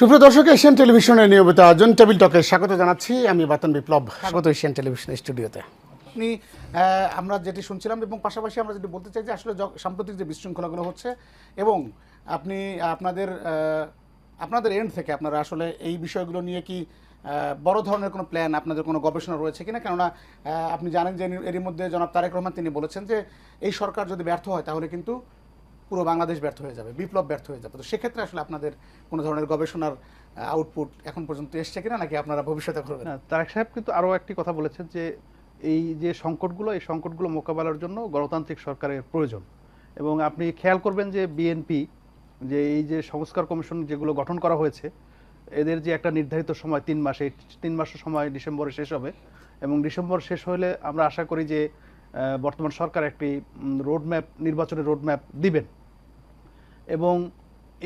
সুপ্রিয় দর্শক এশিয়ান টেলিভিশনের নিয়মিত আয়োজন টেবিল টকে স্বাগত জানাচ্ছি। আমি বাতন বিপ্লব। স্বাগত এশিয়ান টেলিভিশনের স্টুডিওতে। আপনি আমরা যেটি শুনছিলাম এবং পাশাপাশি আমরা যেটি বলতে চাই যে আসলে সাম্প্রতিক যে বিশৃঙ্খলাগুলো হচ্ছে এবং আপনি আপনাদের আপনাদের এন্ড থেকে আপনারা আসলে এই বিষয়গুলো নিয়ে কি বড় ধরনের কোনো প্ল্যান আপনাদের কোনো গবেষণা রয়েছে কিনা? কেননা আপনি জানেন যে এরই মধ্যে জনাব তারেক রহমান তিনি বলেছেন যে এই সরকার যদি ব্যর্থ হয় তাহলে কিন্তু পুরো বাংলাদেশ ব্যর্থ হয়ে যাবে, বিপ্লব ব্যর্থ হয়ে যাবে। তো সেক্ষেত্রে আসলে আপনাদের কোনো ধরনের গবেষণার আউটপুট এখন পর্যন্ত এসছে কিনা নাকি আপনারা ভবিষ্যতে করবেন? তারেক সাহেব কিন্তু আরও একটি কথা বলেছেন যে এই যে সংকটগুলো, এই সংকটগুলো মোকাবেলার জন্য গণতান্ত্রিক সরকারের প্রয়োজন। এবং আপনি খেয়াল করবেন যে বিএনপি যে এই যে সংস্কার কমিশন যেগুলো গঠন করা হয়েছে, এদের যে একটা নির্ধারিত সময়, তিন মাসে, তিন মাসের সময় ডিসেম্বরে শেষ হবে। এবং ডিসেম্বর শেষ হলে আমরা আশা করি যে বর্তমান সরকার একটি রোডম্যাপ নির্বাচনের রোডম্যাপ দিবেন। এবং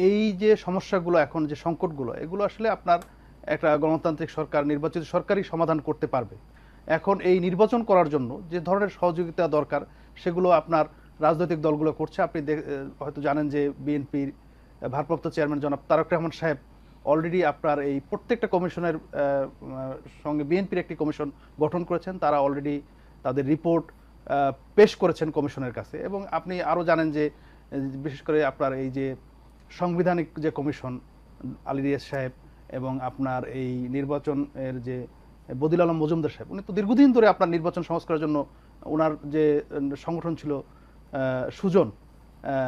এই যে সমস্যাগুলো এখন, যে সংকটগুলো, এগুলো আসলে আপনার একটা গণতান্ত্রিক সরকার, নির্বাচিত সরকারই সমাধান করতে পারবে। এখন এই নির্বাচন করার জন্য যে ধরনের সহযোগিতা দরকার, সেগুলো আপনার রাজনৈতিক দলগুলো করছে। আপনি হয়তো জানেন যে বিএনপির ভারপ্রাপ্ত চেয়ারম্যান জনাব তারক রহমান সাহেব অলরেডি আপনার এই প্রত্যেকটা কমিশনের সঙ্গে বিএনপির একটি কমিশন গঠন করেছেন। তারা অলরেডি তাদের রিপোর্ট পেশ করেছেন কমিশনের কাছে। এবং আপনি আরও জানেন যে বিশেষ করে আপনার এই যে সাংবিধানিক যে কমিশন আলী রিয়াজ সাহেব এবং আপনার এই নির্বাচনের যে বদিল আলম মজুমদার সাহেব উনি তো দীর্ঘদিন ধরে আপনার নির্বাচন সংস্কারের জন্য ওনার যে সংগঠন ছিল সুজন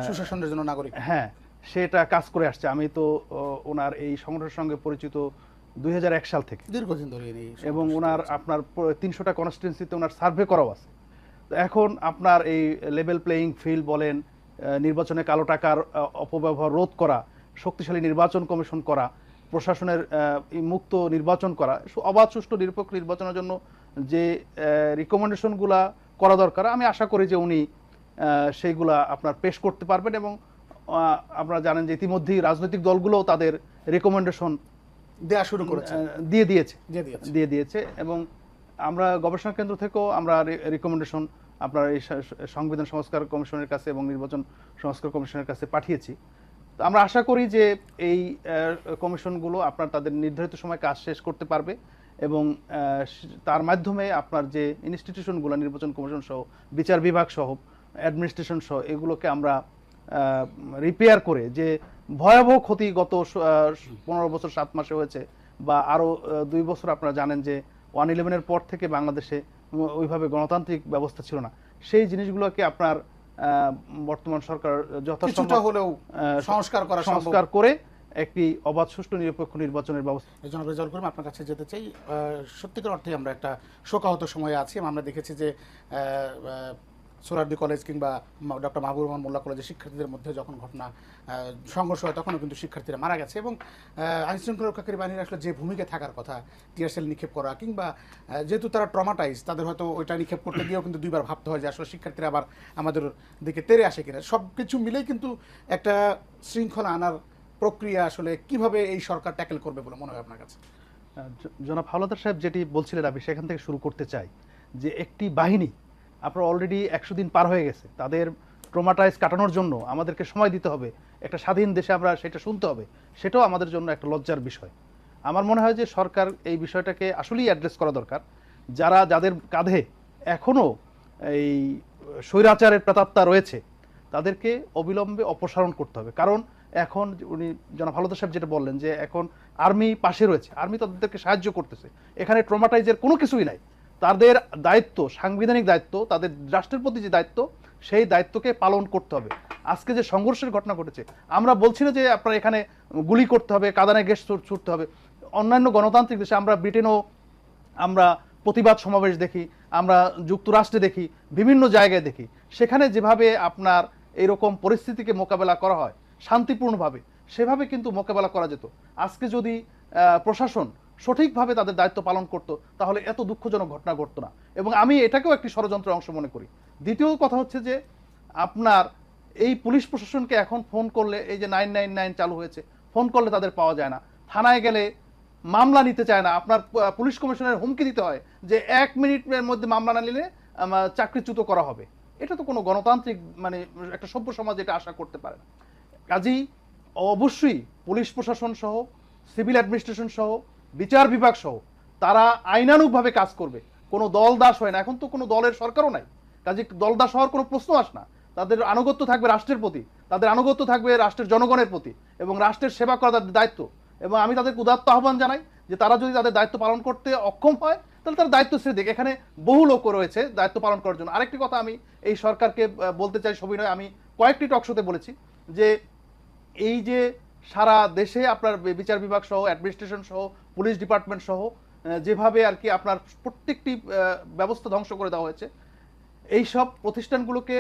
সুশাসনের জন্য নাগরিক। হ্যাঁ সেটা কাজ করে আসছে। আমি তো ওনার এই সংগঠনের সঙ্গে পরিচিত দুই এক সাল থেকে। দীর্ঘদিন ধরে এবং ওনার আপনার তিনশোটা কনস্টিটুয়েন্সিতে ওনার সার্ভে করাও আছে। তো এখন আপনার এই লেভেল প্লেয়িং ফিল্ড বলেন নির্বাচনে কালো টাকার অপব্যবহার রোধ করা শক্তিশালী নির্বাচন কমিশন করা প্রশাসনের মুক্ত নির্বাচন করা অবাধ সুষ্ঠু নিরপেক্ষ নির্বাচনের জন্য যে রিকমেন্ডেশনগুলা করা দরকার আমি আশা করি যে উনি সেইগুলা আপনার পেশ করতে পারবেন এবং আপনারা জানেন যে ইতিমধ্যেই রাজনৈতিক দলগুলোও তাদের রেকমেন্ডেশন দেওয়া শুরু করেছে। দিয়ে দিয়েছে। দিয়ে দিয়েছে। এবং আমরা গবেষণা কেন্দ্র থেকেও আমরা রিকমেন্ডেশন আপনার এই সংবিধান সংস্কার কমিশনের কাছে এবং নির্বাচন সংস্কার কমিশনের কাছে পাঠিয়েছি। তো আমরা আশা করি যে এই কমিশনগুলো আপনার তাদের নির্ধারিত সময় কাজ শেষ করতে পারবে এবং তার মাধ্যমে আপনার যে ইনস্টিটিউশনগুলো নির্বাচন কমিশন সহ, বিচার বিভাগ সহ অ্যাডমিনিস্ট্রেশন সহ, এগুলোকে আমরা রিপেয়ার করে যে ভয়াবহ ক্ষতি গত পনেরো বছর, সাত মাসে হয়েছে বা আরও দুই বছর আপনারা জানেন যে ওয়ান ইলেভেনের পর থেকে বাংলাদেশে ওইভাবে গণতান্ত্রিক ব্যবস্থা ছিল না। সেই জিনিসগুলোকে আপনার আহ, বর্তমান সরকার যথেষ্ট হলেও সংস্কার করা সংস্কার করে একটি অবাধ সুষ্ঠু নিরপেক্ষ নির্বাচনের ব্যবস্থা এই জন্য রেজাল্ট করলাম আপনার কাছে যেতে চাই। আহ, সত্যিকার অর্থে আমরা একটা শোকাহত সময়ে আছি আমরা দেখেছি যে সোরারদি কলেজ কিংবা ডক্টর মাহবুব রহমান মোল্লা কলেজের শিক্ষার্থীদের মধ্যে যখন ঘটনা সংঘর্ষ হয়, তখনও কিন্তু শিক্ষার্থীরা মারা গেছে এবং আইন শৃঙ্খলা রক্ষাকারী বাহিনীর আসলে যে ভূমিকা থাকার কথা টিয়ারসেল নিক্ষেপ করা কিংবা যেহেতু তারা ট্রমাটাইজ তাদের হয়তো ওইটা নিক্ষেপ করতে গিয়েও কিন্তু দুইবার ভাবতে হয় যে আসলে শিক্ষার্থীরা আবার আমাদের দিকে তেরে আসে কিনা। সব কিছু মিলেই কিন্তু একটা শৃঙ্খলা আনার প্রক্রিয়া আসলে কীভাবে এই সরকার ট্যাকেল করবে বলে মনে হয় আপনার কাছে? জনাব হাওলাদার সাহেব যেটি বলছিলেন, আমি সেখান থেকে শুরু করতে চাই যে একটি বাহিনী আপনার অলরেডি একশো দিন পার হয়ে গেছে। তাদের ট্রোমাটাইজ কাটানোর জন্য আমাদেরকে সময় দিতে হবে। একটা স্বাধীন দেশে আমরা সেটা শুনতে হবে। সেটাও আমাদের জন্য একটা লজ্জার বিষয়। আমার মনে হয় যে সরকার এই বিষয়টাকে আসলেই অ্যাড্রেস করা দরকার। যারা, যাদের কাঁধে এখনও এই স্বৈরাচারের প্রেতাত্মা রয়েছে, তাদেরকে অবিলম্বে অপসারণ করতে হবে। কারণ এখন উনি জনাব হালদার সাহেব যেটা বললেন যে এখন আর্মি পাশে রয়েছে। আর্মি তাদেরকে সাহায্য করতেছে। এখানে ট্রমাটাইজের কোনো কিছুই নাই। তাদের দায়িত্ব, সাংবিধানিক দায়িত্ব, তাদের রাষ্ট্রের প্রতি যে দায়িত্ব, সেই দায়িত্বকে পালন করতে হবে। আজকে যে সংঘর্ষের ঘটনা ঘটেছে, আমরা বলছি না যে আপনার এখানে গুলি করতে হবে, কাদানে গ্যাস ছুট- ছুটতে হবে। অন্যান্য গণতান্ত্রিক দেশে আমরা ব্রিটেনও আমরা প্রতিবাদ সমাবেশ দেখি, আমরা যুক্তরাষ্ট্রে দেখি, বিভিন্ন জায়গায় দেখি। সেখানে যেভাবে আপনার এইরকম পরিস্থিতিকে মোকাবেলা করা হয়, শান্তিপূর্ণভাবে, সেভাবে কিন্তু মোকাবেলা করা যেত। আজকে যদি প্রশাসন সঠিকভাবে তাদের দায়িত্ব পালন করতো, তাহলে এত দুঃখজনক ঘটনা ঘটতো না। এবং আমি এটাকেও একটি ষড়যন্ত্রের অংশ মনে করি। দ্বিতীয় কথা হচ্ছে যে, আপনার এই পুলিশ প্রশাসনকে এখন ফোন করলে, এই যে নাইন নাইন নাইন চালু হয়েছে, ফোন করলে তাদের পাওয়া যায় না। থানায় গেলে মামলা নিতে চায় না। আপনার পুলিশ কমিশনের হুমকি দিতে হয় যে, এক মিনিটের মধ্যে মামলা না নিলে চাকরিচ্যুত করা হবে। এটা তো কোনো গণতান্ত্রিক মানে একটা সভ্য সমাজ এটা আশা করতে পারে না। কাজেই অবশ্যই পুলিশ প্রশাসন সহ, সিভিল অ্যাডমিনিস্ট্রেশন সহ বিচার বিভাগ সহ তারা আইনানুগভাবে কাজ করবে। কোনো দল দাস হয় না। এখন তো কোনো দলের সরকারও নাই। কাজে দল দাস হওয়ার কোনো প্রশ্ন আস না। তাদের আনুগত্য থাকবে রাষ্ট্রের প্রতি। তাদের আনুগত্য থাকবে রাষ্ট্রের জনগণের প্রতি এবং রাষ্ট্রের সেবা করা তাদের দায়িত্ব। এবং আমি তাদেরকে উদাত্ত আহ্বান জানাই যে তারা যদি তাদের দায়িত্ব পালন করতে অক্ষম হয়, তাহলে তার দায়িত্ব সে দেখ এখানে বহু লোক রয়েছে দায়িত্ব পালন করার জন্য। আরেকটি কথা আমি এই সরকারকে বলতে চাই, সবিনয়, আমি কয়েকটি টকশোতে বলেছি যে এই যে সারা দেশে আপনার বিচার বিভাগ সহ অ্যাডমিনিস্ট্রেশন সহ পুলিশ ডিপার্টমেন্ট সহ যেভাবে আর কি আপনার প্রত্যেকটি ব্যবস্থা ধ্বংস করে দেওয়া হয়েছে এই সব প্রতিষ্ঠানগুলোকে